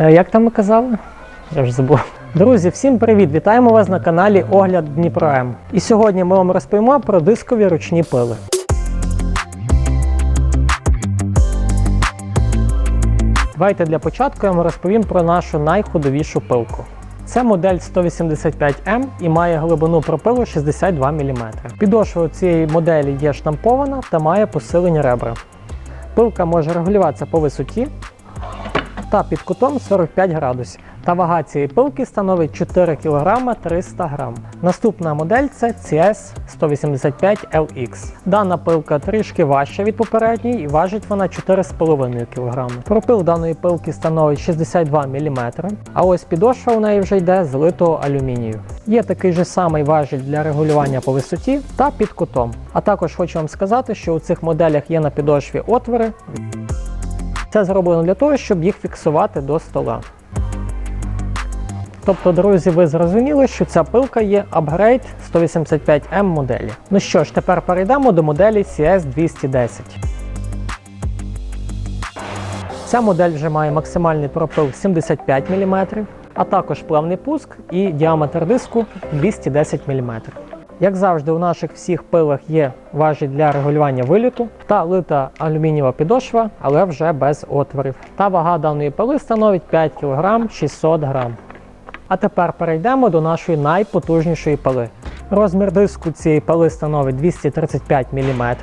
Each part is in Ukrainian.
Е, Як там ми казали? Я вже забув. Друзі, всім привіт! Вітаємо вас на каналі Огляд Дніпро. І сьогодні ми вам розповімо про дискові ручні пили. Давайте для початку я вам розповім про нашу найходовішу пилку. Це модель 185М і має глибину пропилу 62 мм. Підошва цієї моделі є штампована та має посилені ребра. Пилка може регулюватися по висоті та під кутом 45 градусів. Та вага цієї пилки становить 4 кг 300 г. Наступна модель це CS 185LX. Дана пилка трішки важча від попередньої і важить вона 4,5 кг. Пропил даної пилки становить 62 мм, а ось підошва у неї вже йде з литого алюмінію. Є такий же самий важіль для регулювання по висоті та під кутом. А також хочу вам сказати, що у цих моделях є на підошві отвори. Це зроблено для того, щоб їх фіксувати до стола. Тобто, друзі, ви зрозуміли, що ця пилка є апгрейд 185M моделі. Ну що ж, тепер перейдемо до моделі CS210. Ця модель вже має максимальний пропил 75 мм, а також плавний пуск і діаметр диску 210 мм. Як завжди, у наших всіх пилах є важіль для регулювання виліту та лита алюмінієва підошва, але вже без отворів. Та вага даної пили становить 5 кг 600 г. А тепер перейдемо до нашої найпотужнішої пили. Розмір диску цієї пили становить 235 мм,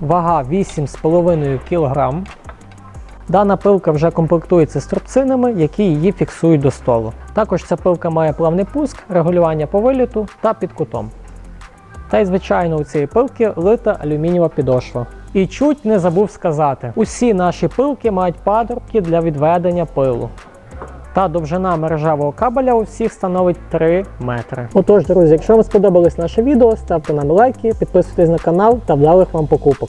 вага 8,5 кг. Дана пилка вже комплектується струбцинами, які її фіксують до столу. Також ця пилка має плавний пуск, регулювання по виліту та під кутом. Та й звичайно у цієї пилки лита алюмінієва підошва. І чуть не забув сказати: усі наші пилки мають патрубки для відведення пилу. Та довжина мережевого кабеля у всіх становить 3 метри. Отож, друзі, якщо вам сподобалось наше відео, ставте нам лайки, підписуйтесь на канал та вдалих вам покупок.